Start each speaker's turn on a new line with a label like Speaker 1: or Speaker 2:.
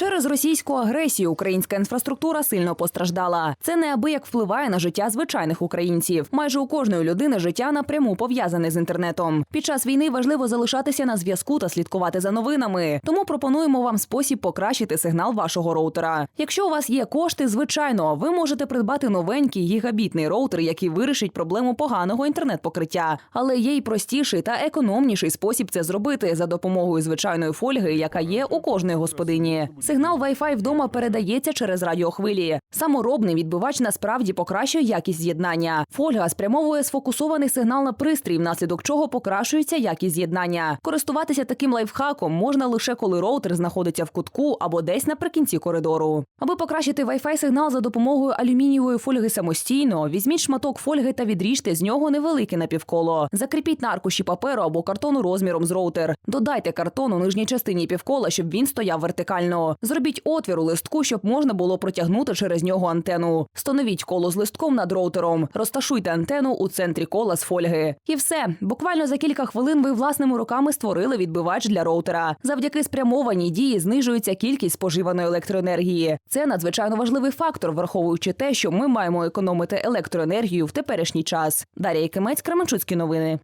Speaker 1: Через російську агресію українська інфраструктура сильно постраждала. Це неабияк впливає на життя звичайних українців. Майже у кожної людини життя напряму пов'язане з інтернетом. Під час війни важливо залишатися на зв'язку та слідкувати за новинами. Тому пропонуємо вам спосіб покращити сигнал вашого роутера. Якщо у вас є кошти, звичайно, ви можете придбати новенький гігабітний роутер, який вирішить проблему поганого інтернет-покриття. Але є й простіший та економніший спосіб це зробити за допомогою звичайної фольги, яка є у кожної господині. Сигнал Wi-Fi вдома передається через радіохвилі. Саморобний відбивач насправді покращує якість з'єднання. Фольга спрямовує сфокусований сигнал на пристрій, внаслідок чого покращується якість з'єднання. Користуватися таким лайфхаком можна лише коли роутер знаходиться в кутку або десь наприкінці коридору. Аби покращити Wi-Fi сигнал за допомогою алюмінієвої фольги самостійно, візьміть шматок фольги та відріжте з нього невелике напівколо. Закріпіть на аркуші паперу або картону розміром з роутер. Додайте картон у нижній частині півкола, щоб він стояв вертикально. Зробіть отвір у листку, щоб можна було протягнути через нього антену. Встановіть коло з листком над роутером. Розташуйте антену у центрі кола з фольги. І все. Буквально за кілька хвилин ви власними руками створили відбивач для роутера. Завдяки спрямованій дії знижується кількість споживаної електроенергії. Це надзвичайно важливий фактор, враховуючи те, що ми маємо економити електроенергію в теперішній час. Дар'я Якимець, Кременчуцькі новини.